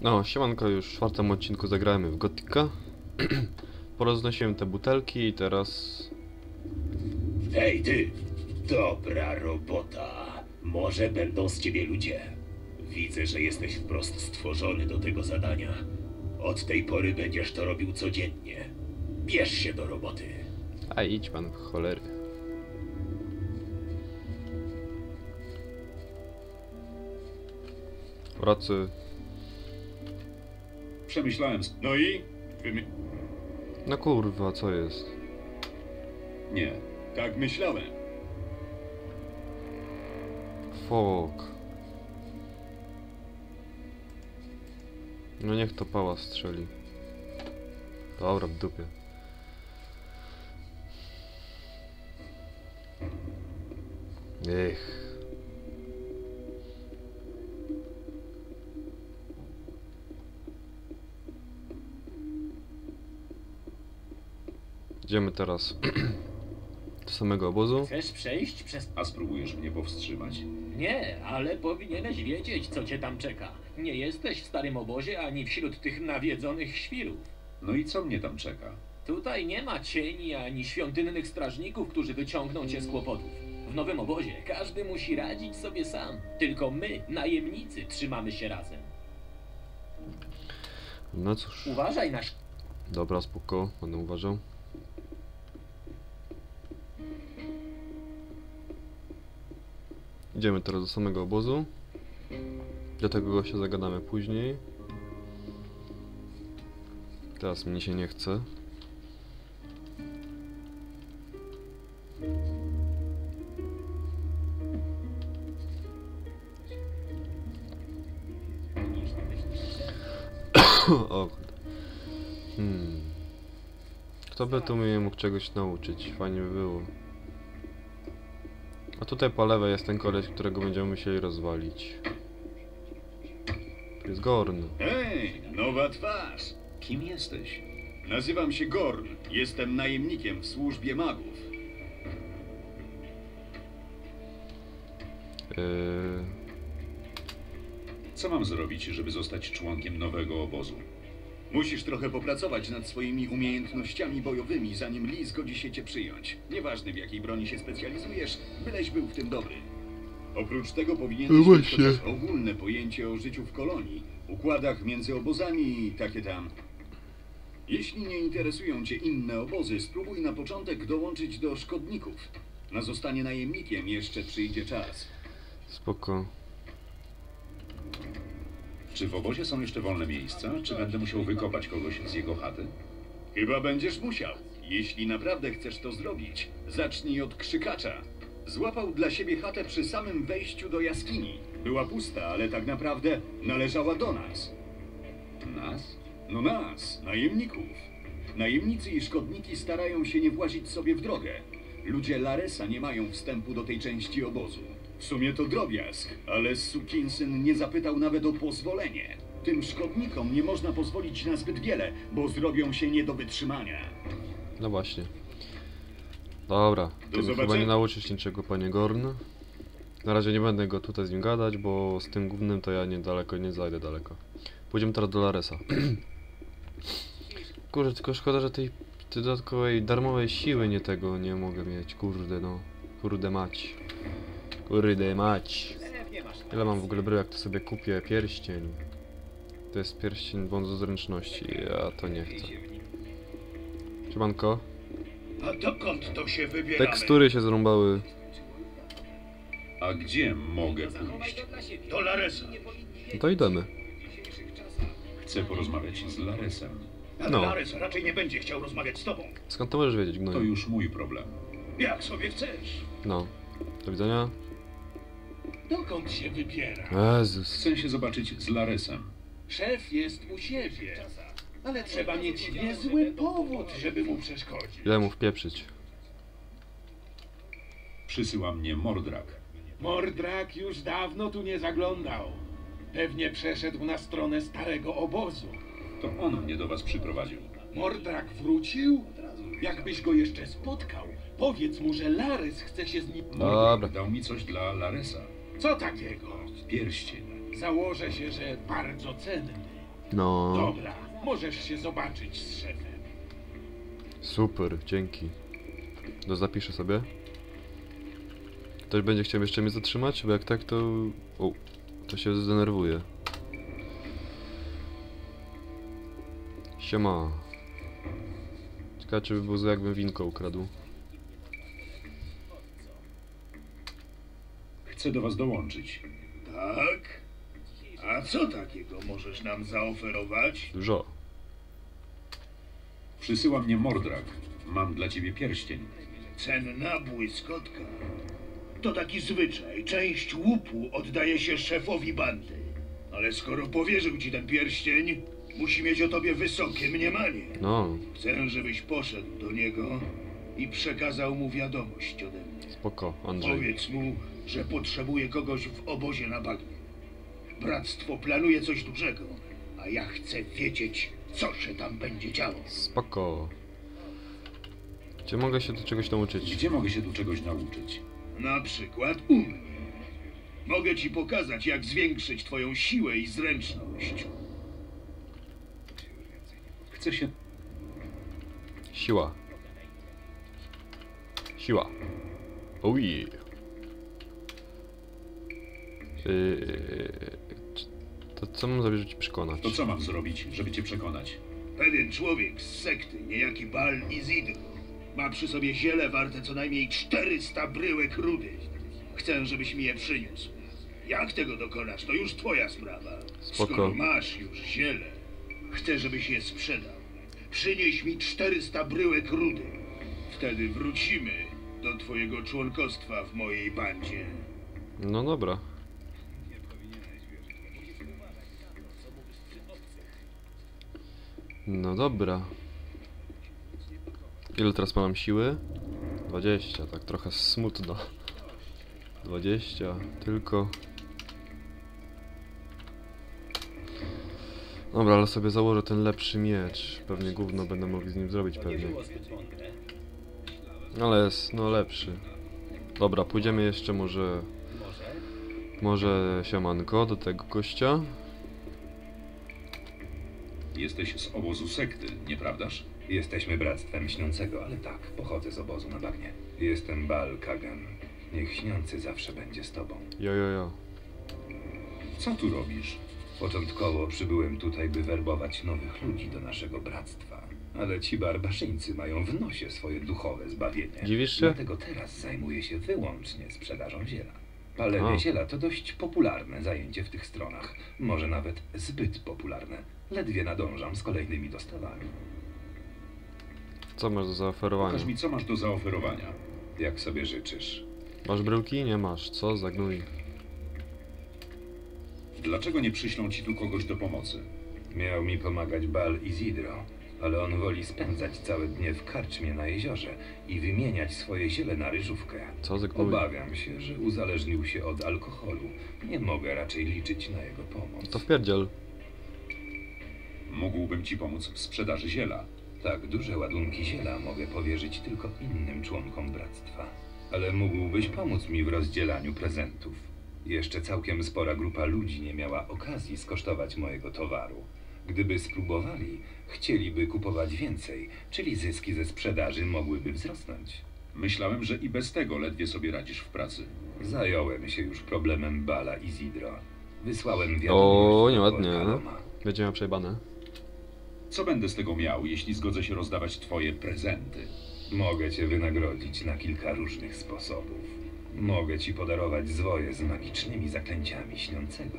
No, siemanko, już w czwartym odcinku zagrałem w Gotika. Poroznosiłem te butelki i teraz... Hej ty! Dobra robota. Może będą z ciebie ludzie. Widzę, że jesteś wprost stworzony do tego zadania. Od tej pory będziesz to robił codziennie. Bierz się do roboty. A idź pan w cholery. Pracy... Przemyślałem. No i? Wymy... No kurwa, co jest? Nie. Tak myślałem. Fuck. No niech to pała strzeli. Dobra, w dupie. Ech. Idziemy teraz do samego obozu. Chcesz przejść przez... A spróbujesz mnie powstrzymać? Nie, ale powinieneś wiedzieć, co cię tam czeka. Nie jesteś w starym obozie ani wśród tych nawiedzonych świrów. No i co mnie tam czeka? Tutaj nie ma cieni ani świątynnych strażników, którzy wyciągną cię z kłopotów. W nowym obozie każdy musi radzić sobie sam. Tylko my, najemnicy, trzymamy się razem. No cóż. Uważaj na... Dobra, spoko, będę uważał. Idziemy teraz do samego obozu. Do tego gościa zagadamy później. Teraz mnie się nie chce. o. Hmm. Kto by tu mnie mógł czegoś nauczyć? Fajnie by było. A tutaj po lewej jest ten koleś, którego będziemy musieli rozwalić. Tu jest Gorn. Hej, nowa twarz. Kim jesteś? Nazywam się Gorn. Jestem najemnikiem w służbie magów. Yy... Co mam zrobić, żeby zostać członkiem nowego obozu? Musisz trochę popracować nad swoimi umiejętnościami bojowymi, zanim Lee zgodzi się cię przyjąć. Nieważne w jakiej broni się specjalizujesz, byleś był w tym dobry. Oprócz tego No powinieneś mieć właśnie. chociaż ogólne pojęcie o życiu w kolonii, układach między obozami i takie tam. Jeśli nie interesują cię inne obozy, spróbuj na początek dołączyć do szkodników. Na zostanie najemnikiem jeszcze przyjdzie czas. Spoko. Czy w obozie są jeszcze wolne miejsca, czy będę musiał wykopać kogoś z jego chaty? Chyba będziesz musiał. Jeśli naprawdę chcesz to zrobić, zacznij od krzykacza. Złapał dla siebie chatę przy samym wejściu do jaskini. Była pusta, ale tak naprawdę należała do nas. Nas? No nas, najemników. Najemnicy i szkodniki starają się nie włazić sobie w drogę. Ludzie Laresa nie mają wstępu do tej części obozu. W sumie to drobiazg, ale Sukinsyn nie zapytał nawet o pozwolenie. Tym szkodnikom nie można pozwolić na zbyt wiele, bo zrobią się nie do wytrzymania. No właśnie. Dobra, ty chyba nie nauczysz niczego, panie Gorn. Na razie nie będę go tutaj z nim gadać, bo z tym głównym to ja niedaleko nie zajdę daleko. Pójdziemy teraz do Laresa. Kurde, tylko szkoda, że tej tej dodatkowej darmowej siły nie tego nie mogę mieć. Kurde no. Kurde mać. Kurde mać. Ile mam w ogóle bryłek, to sobie kupię pierścień. To jest pierścień wązu zręczności. Ja to nie chcę. Siemanko. A dokąd to się wybieramy? Tekstury się zrąbały. A gdzie mogę pójść? Do Laresa. No to idziemy. Chcę porozmawiać z Laresem. No. Raczej nie będzie chciał rozmawiać z tobą. Skąd to możesz wiedzieć, To gnoju? już mój problem. Jak sobie chcesz. No. Do widzenia. Dokąd się wybiera? Jezus. Chcę się zobaczyć z Laresem. Szef jest u siebie. Ale trzeba mieć niezły powód, żeby mu przeszkodzić. Ile mu wpieprzyć? Przysyła mnie Mordrak. Mordrak już dawno tu nie zaglądał. Pewnie przeszedł na stronę starego obozu. To on mnie do was przyprowadził. Mordrak wrócił? Jakbyś go jeszcze spotkał, powiedz mu, że Lares chce się z nim... Dobra. Mordrak dał mi coś dla Laresa. Co takiego? Pierścień. Założę się, że bardzo cenny. No, Dobra, możesz się zobaczyć z szefem. super, dzięki. To zapiszę sobie. Ktoś będzie chciał jeszcze mnie zatrzymać, bo jak tak to... O, to się zdenerwuje. Siema. Ciekawe czy by było jakbym winko ukradł. Chcę do was dołączyć. Tak? A co takiego możesz nam zaoferować? Dużo. Przysyła mnie Mordrak. Mam dla ciebie pierścień. Cenna błyskotka. To taki zwyczaj. Część łupu oddaje się szefowi bandy. Ale skoro powierzył ci ten pierścień, musi mieć o tobie wysokie mniemanie. No, Chcę, żebyś poszedł do niego i przekazał mu wiadomość ode mnie. spoko, Andrzej. Powiedz mu, że potrzebuje kogoś w obozie na bagnie. Bractwo planuje coś dużego, a ja chcę wiedzieć, co się tam będzie działo. Spoko. Gdzie mogę się tu czegoś nauczyć? Gdzie mogę się tu czegoś nauczyć? Na przykład u mnie. Mogę ci pokazać, jak zwiększyć twoją siłę i zręczność. Chcę się... Siła. Siła. Oh yeah. Yy, to co mam zrobić, żeby ci przekonać? To co mam zrobić, żeby cię przekonać? Pewien człowiek z sekty, niejaki Bal Izidro, ma przy sobie ziele warte co najmniej 400 bryłek rudy. Chcę, żebyś mi je przyniósł. Jak tego dokonasz, to już twoja sprawa. Spoko. Skoro masz już ziele, chcę, żebyś je sprzedał. Przynieś mi 400 bryłek rudy. Wtedy wrócimy do twojego członkostwa w mojej bandzie. No dobra. No dobra. Ile teraz mam siły? 20, tak trochę smutno. 20, tylko. Dobra, ale sobie założę ten lepszy miecz. Pewnie gówno będę mogli z nim zrobić pewnie. Ale jest, no lepszy. Dobra, pójdziemy jeszcze może... Może? Może siemanko do tego gościa. Jesteś z obozu sekty, nieprawdaż? Jesteśmy Bractwem Śniącego, ale tak, pochodzę z obozu na bagnie. Jestem Bal Kagan. Niech Śniący zawsze będzie z tobą. Jo, jo, jo. Co tu robisz? Początkowo przybyłem tutaj, by werbować nowych ludzi do naszego bractwa. Ale ci barbarzyńcy mają w nosie swoje duchowe zbawienie. Dziwisz się? Dlatego teraz zajmuję się wyłącznie sprzedażą ziela. Palenie ziela to dość popularne zajęcie w tych stronach. Może nawet zbyt popularne. Ledwie nadążam z kolejnymi dostawami. Co masz do zaoferowania? Pokaż mi, co masz do zaoferowania. Jak sobie życzysz. Masz bryłki? Nie masz. Co? Zagnój. Dlaczego nie przyślą ci tu kogoś do pomocy? Miał mi pomagać Bal Izidro, ale on woli spędzać całe dnie w karczmie na jeziorze i wymieniać swoje ziele na ryżówkę. Co zagnój? Obawiam się, że uzależnił się od alkoholu. Nie mogę raczej liczyć na jego pomoc. To wpierdziel. Mógłbym ci pomóc w sprzedaży ziela. Tak duże ładunki ziela mogę powierzyć tylko innym członkom bractwa. Ale mógłbyś pomóc mi w rozdzielaniu prezentów. Jeszcze całkiem spora grupa ludzi nie miała okazji skosztować mojego towaru. Gdyby spróbowali, chcieliby kupować więcej, czyli zyski ze sprzedaży mogłyby wzrosnąć. Myślałem, że i bez tego ledwie sobie radzisz w pracy. Zająłem się już problemem Bala i Zidro. Wysłałem O, wiadomość do nieładnie. Orkaloma. Będzie miał przejebane. Co będę z tego miał, jeśli zgodzę się rozdawać twoje prezenty? Mogę cię wynagrodzić na kilka różnych sposobów. Mogę ci podarować zwoje z magicznymi zaklęciami śniącego.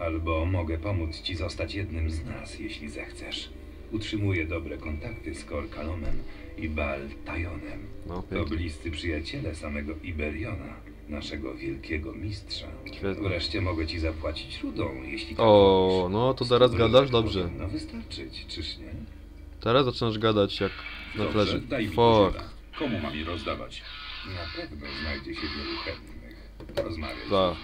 Albo mogę pomóc ci zostać jednym z nas, jeśli zechcesz. Utrzymuję dobre kontakty z Korkalomem i Bal Tajonem. No, To bliscy przyjaciele samego Iberiona, naszego wielkiego mistrza. Świetnie. Wreszcie mogę ci zapłacić rudą, jeśli tak O, wolisz. no to teraz gadasz? Dobrze. No wystarczyć, czyż nie? Teraz zaczynasz gadać jak na plaży. Fuck. Komu mam je rozdawać? Na pewno znajdzie się wielu chętnych. Porozmawiaj. Da.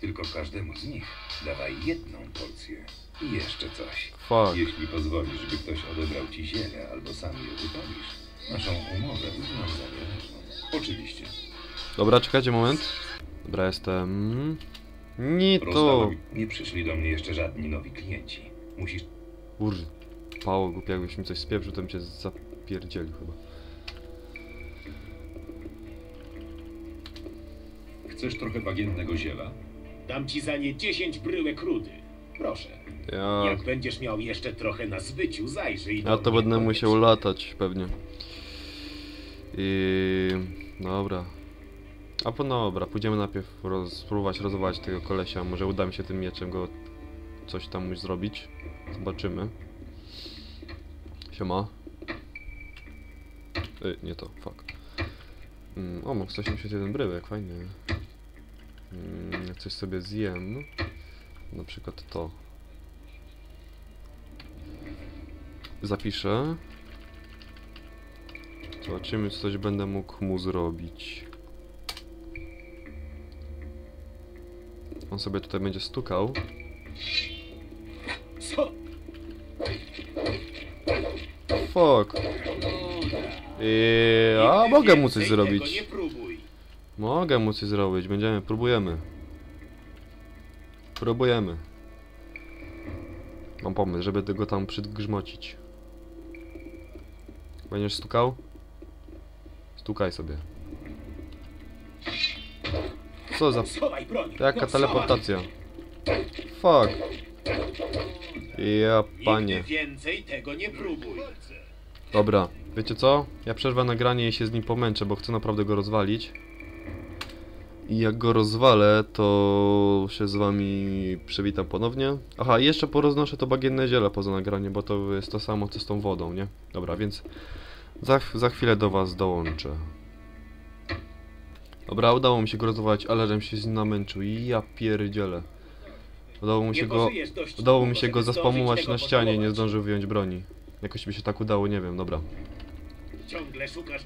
Tylko każdemu z nich dawaj jedną porcję. I jeszcze coś. Fuck. Jeśli pozwolisz, by ktoś odebrał ci ziele albo sam je wypalisz, naszą umowę uznam za nieleżną. Oczywiście. Dobra, czekajcie moment. Dobra, jestem... Nie to. Nie przyszli do mnie jeszcze żadni nowi klienci. Musisz... Kurde. Pało głupie, jakbyś mi coś spieprzył, to bym cię zapierdzielił chyba. Chcesz trochę bagiennego ziela? Dam ci za nie 10 bryłek rudy. Proszę. Ja... Jak będziesz miał jeszcze trochę na zbyciu, zajrzyj do Ja to mnie będę musiał koniecznie. latać pewnie. I... Dobra. A po dobra, pójdziemy najpierw roz, spróbować rozwalać tego kolesia. Może uda mi się tym mieczem go coś tam już zrobić. Zobaczymy. Siema. Ej, nie to, fuck. Mm, o, mam 181 bryłek, fajnie. Mm, coś sobie zjem. Na przykład to. Zapiszę. Zobaczymy, co coś będę mógł mu zrobić. On sobie tutaj będzie stukał. Fuck. I... A, mogę mu coś zrobić. Mogę mu coś zrobić. Będziemy, próbujemy. Próbujemy. Mam pomysł, żeby tego tam przygrzmocić. Będziesz stukał? Stukaj sobie. Co za... Jaka No, teleportacja? Fuck. Ja panie. Więcej tego nie próbuj. Dobra, wiecie co? Ja przerwę nagranie i się z nim pomęczę, bo chcę naprawdę go rozwalić. I jak go rozwalę, to się z wami przywitam ponownie. Aha, jeszcze poroznoszę to bagienne ziele poza nagranie, bo to jest to samo co z tą wodą, nie? Dobra, więc za, za chwilę do was dołączę. Dobra, udało mi się go rozwalić, ale żem się z nim namęczył. I ja pierdzielę. Udało mi się go... Udało mi się go zaspamować na ścianie, nie zdążył wyjąć broni. Jakoś mi się tak udało, nie wiem, dobra. Ciągle szukasz...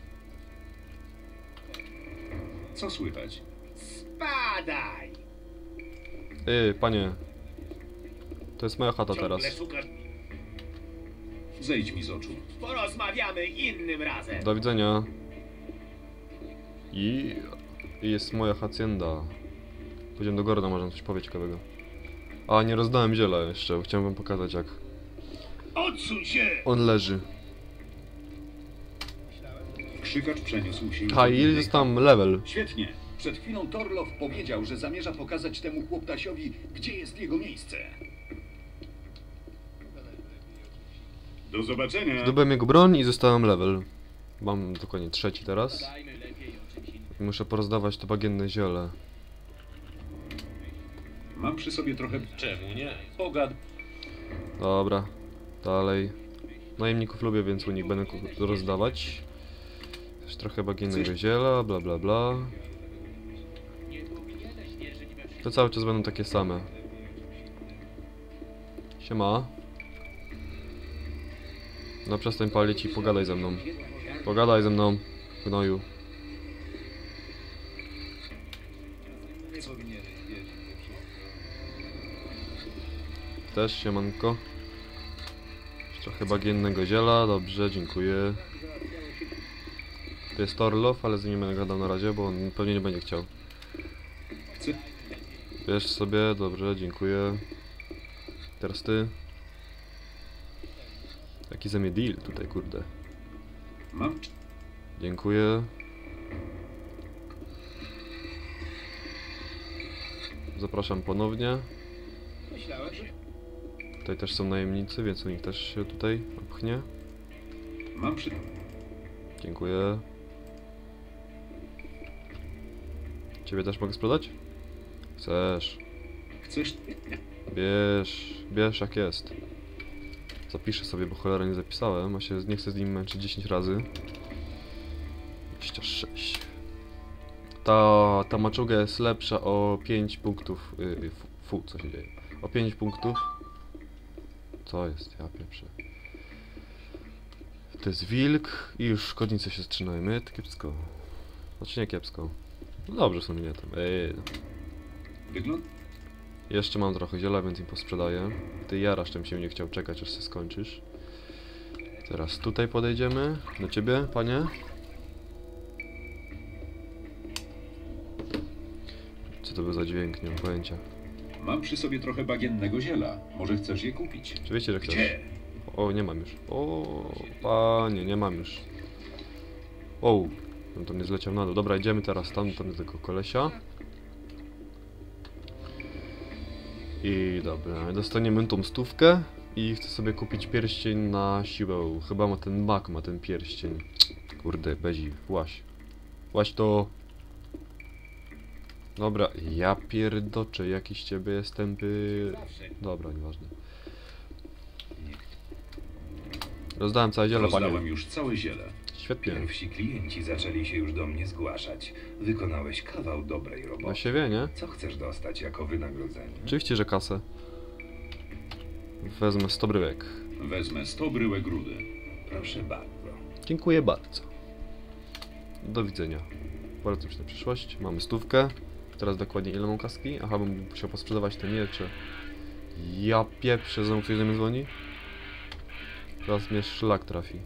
Co słychać? Spadaj! Ej, panie. To jest moja chata Ciągle teraz. szukasz... Zejdź mi z oczu. Porozmawiamy innym razem. Do widzenia. I i jest moja hacienda. Pójdziemy do Gorda, może coś powie ciekawego. A, nie rozdałem ziela jeszcze, chciałem wam pokazać jak Odsuń się! on leży. Krzykacz przeniósł się A, i jest tam level. Świetnie. Przed chwilą Torlow powiedział, że zamierza pokazać temu chłoptasiowi, gdzie jest jego miejsce. Do zobaczenia. Zdobyłem jego broń i zostałem level. Mam dokładnie trzeci teraz. I muszę porozdawać to bagienne ziele. Mam przy sobie trochę... Czemu nie? Pogad. Dobra, dalej. Najemników lubię, więc u nich będę rozdawać. Też trochę bagiennego ziela, bla bla bla. To cały czas będą takie same. Siema. No przestań palić i pogadaj ze mną. Pogadaj ze mną, gnoju. Też siemanko. Jeszcze Trochę bagiennego ziela, dobrze, dziękuję. To jest Torlow, ale z nim nie będę gadał na razie, bo on pewnie nie będzie chciał. Wiesz sobie, dobrze, dziękuję. Teraz ty. Jaki ze mnie deal tutaj, kurde. Mam... Dziękuję. Zapraszam ponownie. Tutaj też są najemnicy, więc u nich też się tutaj pchnie. Mam przy... Dziękuję. Ciebie też mogę sprzedać? Chcesz. Chcesz... Bierz, bierz jak jest. Zapiszę sobie, bo cholera nie zapisałem, a się nie chcę z nim męczyć 10 razy. 26. Ta, ta maczuga jest lepsza o 5 punktów. Yy, fu, co się dzieje? O 5 punktów. Co jest? Ja pieprzę. To jest wilk i już szkodnicy się zaczynają. My to kiepsko. Znaczy nie kiepsko. No dobrze w sumie nie tam. Ej, Wygląda... jeszcze mam trochę ziela, więc im posprzedaję. Ty jarasz, tym się nie chciał czekać, aż się skończysz. Teraz tutaj podejdziemy. Do ciebie, panie. Co to był za dźwięk? Nie mam pojęcia. Mam przy sobie trochę bagiennego ziela. Może chcesz je kupić? Oczywiście, że chcesz. Gdzie? O, nie mam już. O, panie, nie mam już. O, no to nie zleciał na dół. Dobra, idziemy teraz tam, tam do tego kolesia. I dobra, dostaniemy tą stówkę i chcę sobie kupić pierścień na siłę. Chyba ma ten mak, ma ten pierścień. Kurde, bezi, właś. Właś to... Dobra, ja pierdoczę, jakiś ciebie jestem by... Dobra, nieważne. Rozdałem całe ziele, panie. Rozdałem już całe ziele. Świetnie. Pierwsi klienci zaczęli się już do mnie zgłaszać. Wykonałeś kawał dobrej roboty. siebie, nie? Co chcesz dostać jako wynagrodzenie? Oczywiście, że kasę. Wezmę 100 bryłek. Wezmę 100 bryłek rudy. Proszę bardzo. Dziękuję bardzo. Do widzenia. Polecam się na przyszłość. Mamy stówkę. Teraz dokładnie ile mam kaski? Aha, bym musiał posprzedawać te miecze. Ja pieprzę, znowu ktoś do mnie dzwoni? Teraz mnie szlak trafi.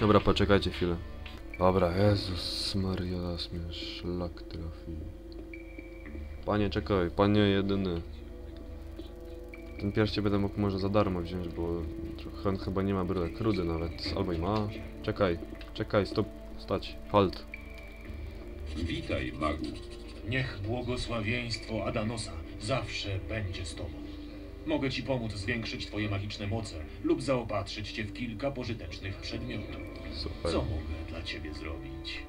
Dobra, poczekajcie chwilę. Dobra, Jezus Maria, teraz mnie szlak trafi. Panie, czekaj, panie jedyny. Ten pierścień będę mógł może za darmo wziąć, bo trochę on chyba nie ma bryłek rudy nawet. Albo i ma. Czekaj, czekaj, stop, stać, halt. Witaj, magu. Niech błogosławieństwo Adanosa zawsze będzie z tobą. Mogę ci pomóc zwiększyć twoje magiczne moce lub zaopatrzyć cię w kilka pożytecznych przedmiotów. Super. Co mogę dla ciebie zrobić?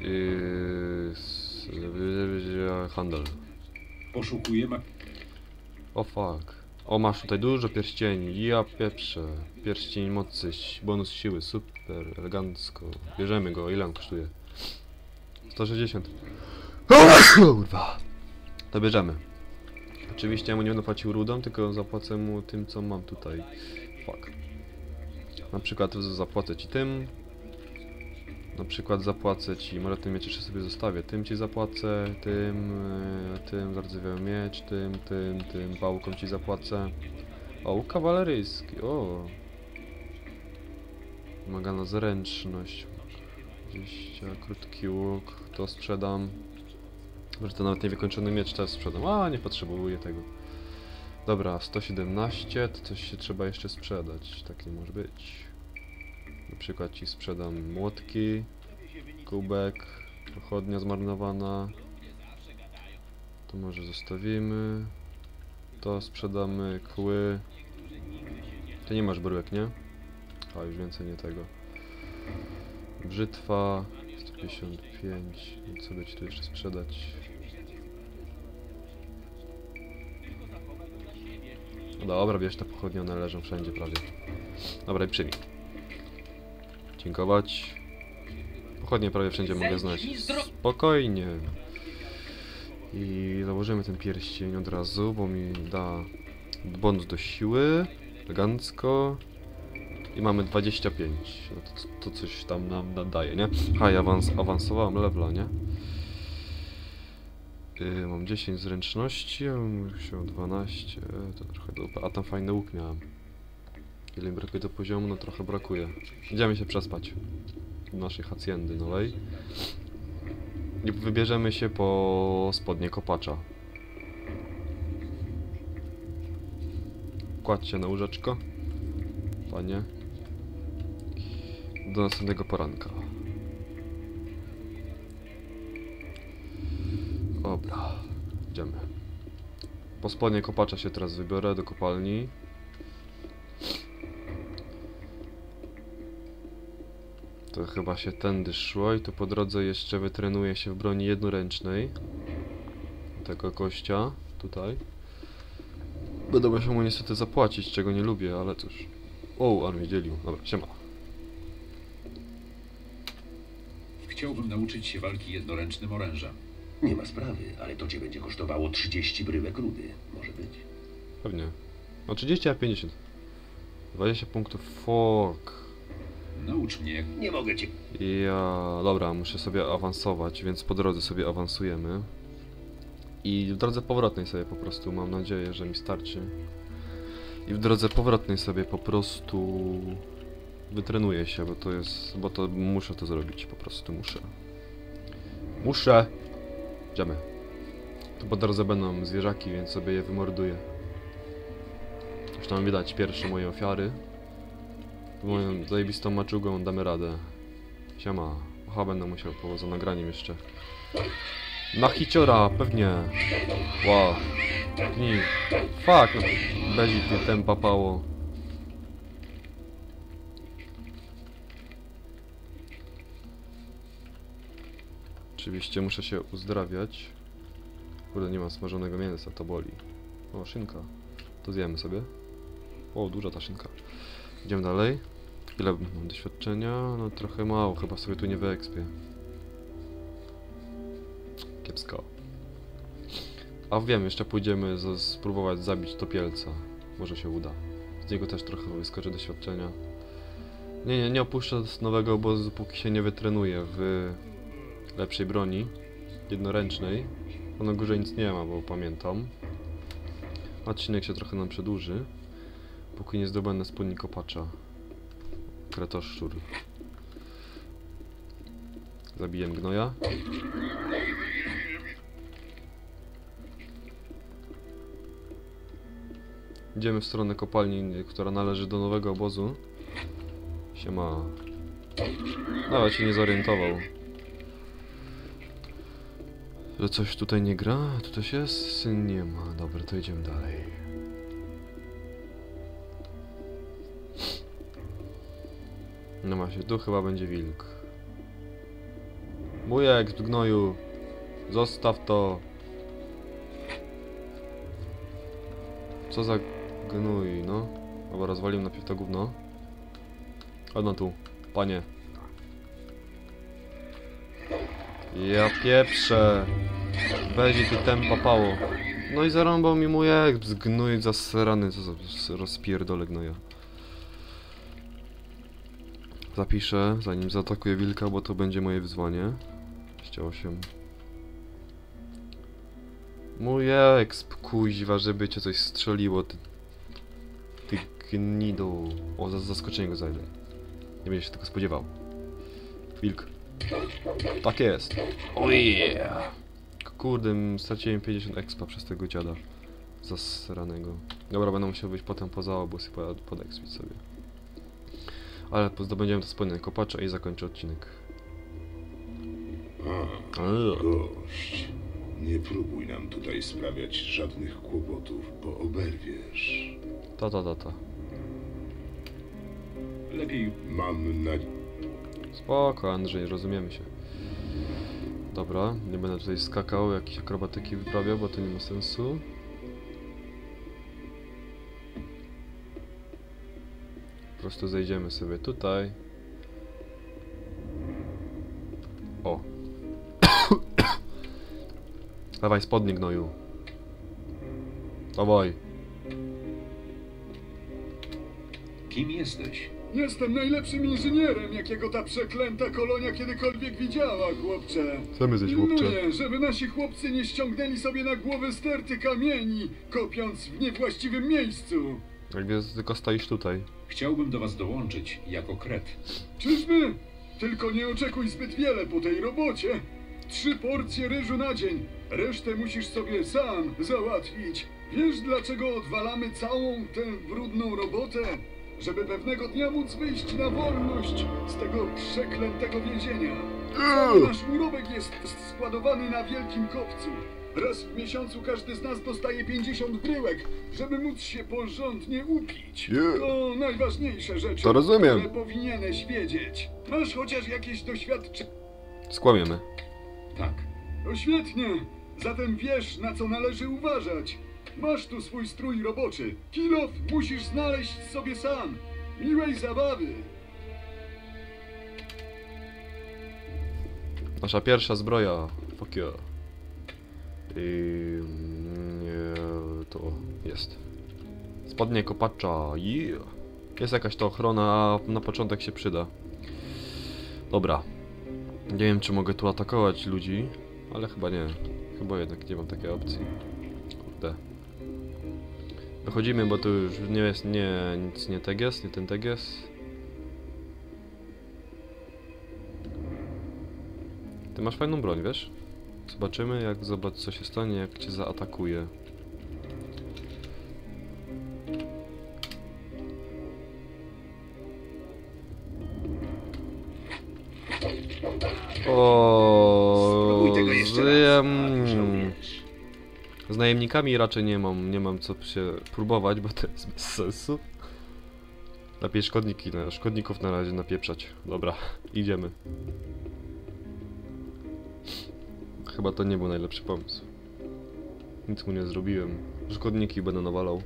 Yy, handel. Poszukuję ma... O fuck. O, masz tutaj dużo pierścieni. Ja pieprzę. Pierścień mocy, bonus siły, super, elegancko. Bierzemy go, ile on kosztuje? 160. Kurwa. To bierzemy. Oczywiście ja mu nie będę płacił rudą, tylko zapłacę mu tym, co mam tutaj. Fuck. Na przykład zapłacę ci tym. Na przykład zapłacę ci, może ten miecz jeszcze sobie zostawię. Tym ci zapłacę, tym, e, tym zardzewiały miecz, tym, tym, tym pałką ci zapłacę. O, kawaleryjski, o. Wymaga na zręczność. 20, krótki łuk, to sprzedam. Może to nawet niewykończony miecz też sprzedam. A, nie potrzebuję tego. Dobra, 117, to coś się trzeba jeszcze sprzedać. Tak nie może być. Na przykład ci sprzedam młotki, kubek, pochodnia zmarnowana. To może zostawimy. To sprzedamy kły. Ty nie masz bryłek, nie? A już więcej nie tego. Brzytwa 155. Co by ci tu jeszcze sprzedać? No dobra, bierz te pochodnie, one leżą wszędzie prawie. Dobra, i przyjmij. Dziękować. Pochodnie prawie wszędzie mogę znaleźć. Spokojnie. I założymy ten pierścień od razu, bo mi da bonus do siły. Elegancko. I mamy 25. No to, to coś tam nam nadaje, nie? Ha, ja awans awansowałem levela, nie? Yy, mam 10 zręczności, a bym musiał 12. To trochę dupa. A tam fajny łuk miałem. Ile mi brakuje do poziomu? No trochę brakuje. Idziemy się przespać. Do naszej hacjendy nowej. I wybierzemy się po spodnie kopacza. Kładź się na łóżeczko. Panie. Do następnego poranka. Dobra. Idziemy. Po spodnie kopacza się teraz wybiorę do kopalni. To chyba się tędy szło i tu po drodze jeszcze wytrenuję się w broni jednoręcznej. Tego kościa, tutaj. Będę musiał mu niestety zapłacić, czego nie lubię, ale cóż. O, mnie dzielił. Dobra, siema. Chciałbym nauczyć się walki jednoręcznym orężem. Nie ma sprawy, ale to cię będzie kosztowało 30 bryłek rudy. Może być. Pewnie. No 30 a 50. 20 punktów, fuck. Naucz mnie, Nie mogę cię. Ja, dobra, muszę sobie awansować, więc po drodze sobie awansujemy. I w drodze powrotnej sobie po prostu, mam nadzieję, że mi starczy. I w drodze powrotnej sobie po prostu wytrenuję się, bo to jest, bo to muszę to zrobić, po prostu muszę. Muszę! Idziemy. Tu po drodze będą zwierzaki, więc sobie je wymorduję. tam widać pierwsze moje ofiary. Moją zajebistą maczugą damy radę. Siema. Aha, będę musiał poza nagraniem jeszcze. Na hiciora, pewnie. Wow. Dni. Fuck. Bezik mnie tempa pało. Oczywiście muszę się uzdrawiać. Kurde, nie ma smażonego mięsa, to boli. O, szynka. To zjemy sobie. O, duża ta szynka. Idziemy dalej. Ile mam doświadczenia? No trochę mało, chyba sobie tu nie wyekspię. Kiepsko. A wiem, jeszcze pójdziemy spróbować zabić topielca. Może się uda. Z niego też trochę wyskoczy doświadczenia. Nie, nie, nie opuszczę nowego obozu, póki się nie wytrenuję w lepszej broni. Jednoręcznej. Bo na górze nic nie ma, bo pamiętam. Odcinek się trochę nam przedłuży. Póki nie zdobędę spodni kopacza. Kretoszczur. Zabiję gnoja. Idziemy w stronę kopalni, która należy do nowego obozu. Siema. Nawet się nie zorientował. Że coś tutaj nie gra? Tu coś jest? Nie ma. Dobra, to idziemy dalej. No właśnie, tu chyba będzie wilk. Wujek w gnoju. Zostaw to. Co za gnój, no. Dobra, rozwaliłem najpierw to gówno. Chodź tu, panie. Ja pieprzę. Będzie tu tempa pało. No i zarąbał mi mój jak zgnój zasrany, co za rozpierdolę gnoja. Zapiszę, zanim zaatakuję wilka, bo to będzie moje wyzwanie. 28. Mój exp, kuźwa, żeby cię coś strzeliło, ty... Ty gnido. O, za zaskoczenie go zajdę. Nie będziesz się tego spodziewał. Wilk. Tak jest. Oh yeah. Kurde, straciłem 50 expa przez tego dziada. Zasranego. Dobra, będę musiał być potem poza obóz i pod- podekspić sobie. Ale zdobędziemy to spodnie kopacza i zakończę odcinek. A, gość. Nie próbuj nam tutaj sprawiać żadnych kłopotów, bo oberwiesz. Ta, ta, ta, ta. Lepiej Mam na... Spoko, Andrzej, rozumiemy się. Dobra, nie będę tutaj skakał, jakieś akrobatyki wyprawiał, bo to nie ma sensu. Po prostu zejdziemy sobie tutaj. O. Dawaj spodnie gnoju. Dawaj. kim jesteś? Jestem najlepszym inżynierem, jakiego ta przeklęta kolonia kiedykolwiek widziała, chłopcze. Chcemy jesteś chłopcze. Pilnuję, żeby nasi chłopcy nie ściągnęli sobie na głowę sterty kamieni, kopiąc w niewłaściwym miejscu. Jakby tylko stoisz tutaj. Chciałbym do was dołączyć jako kret. Czyżby? Tylko nie oczekuj zbyt wiele po tej robocie. Trzy porcje ryżu na dzień. Resztę musisz sobie sam załatwić. Wiesz dlaczego odwalamy całą tę brudną robotę? Żeby pewnego dnia móc wyjść na wolność z tego przeklętego więzienia. Cały nasz urobek jest składowany na wielkim kopcu. Raz w miesiącu każdy z nas dostaje 50 bryłek, żeby móc się porządnie upić. Yeah. To najważniejsze rzeczy, To rozumiem. które powinieneś wiedzieć. Masz chociaż jakieś doświadczenie? Skłamiemy. Tak. To świetnie. Zatem wiesz, na co należy uważać. Masz tu swój strój roboczy. Kilof musisz znaleźć sobie sam. Miłej zabawy. Nasza pierwsza zbroja. Fuck yeah. I... Nie, to jest. Spodnie kopacza. Yeah. Jest jakaś ta ochrona, a na początek się przyda. Dobra. Nie wiem, czy mogę tu atakować ludzi, ale chyba nie. Chyba jednak nie mam takiej opcji. Kurde. Wychodzimy, bo tu już nie jest, nie, nic nie teges, nie ten teges. Ty masz fajną broń, wiesz? Zobaczymy, jak zobacz co się stanie, jak cię zaatakuje. Z najemnikami raczej nie mam, nie mam co się próbować, bo to jest bez sensu. Lepiej szkodniki, na, szkodników na razie napieprzać. Dobra, idziemy. Chyba to nie był najlepszy pomysł. Nic mu nie zrobiłem. Szkodniki będę nawalał.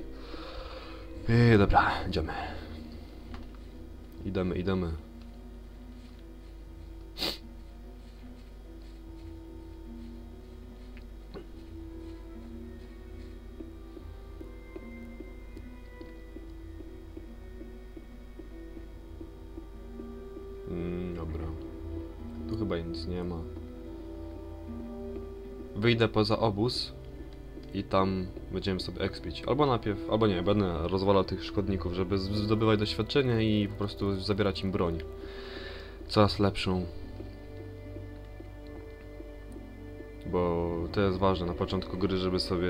Ej, dobra, idziemy. Idemy, idemy. Nie ma. Wyjdę poza obóz i tam będziemy sobie ekspić. Albo najpierw, albo nie, będę rozwalał tych szkodników, żeby zdobywać doświadczenie i po prostu zabierać im broń. Coraz lepszą. Bo to jest ważne na początku gry, żeby sobie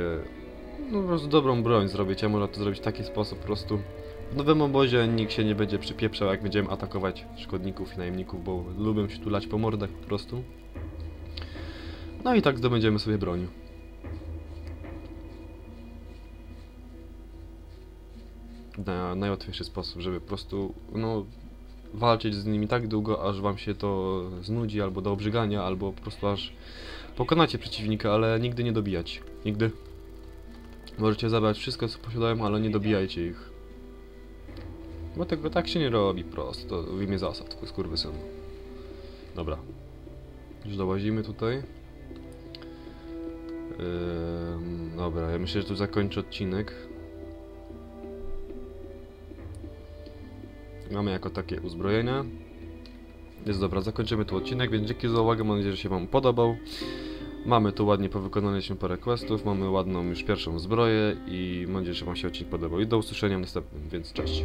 no, po prostu dobrą broń zrobić. Ja można to zrobić w taki sposób po prostu. W nowym obozie nikt się nie będzie przypieprzał, jak będziemy atakować szkodników i najemników, bo lubią się tulać po mordach po prostu. No i tak zdobędziemy sobie broń. Na najłatwiejszy sposób, żeby po prostu, no, walczyć z nimi tak długo, aż wam się to znudzi, albo do obrzygania, albo po prostu aż pokonacie przeciwnika, ale nigdy nie dobijać. Nigdy. Możecie zabrać wszystko, co posiadają, ale nie dobijajcie ich. Bo tego tak się nie robi prosto, w imię zasad, skurwysyn. Dobra. Już dołazimy tutaj. Ym, dobra, ja myślę, że tu zakończę odcinek. Mamy jako takie uzbrojenia. Jest dobra, zakończymy tu odcinek, więc dzięki za uwagę, mam nadzieję, że się Wam podobał. Mamy tu ładnie powykonaliśmy parę questów, mamy ładną już pierwszą zbroję i mam nadzieję, że Wam się odcinek podobał. I do usłyszenia w następnym, więc cześć.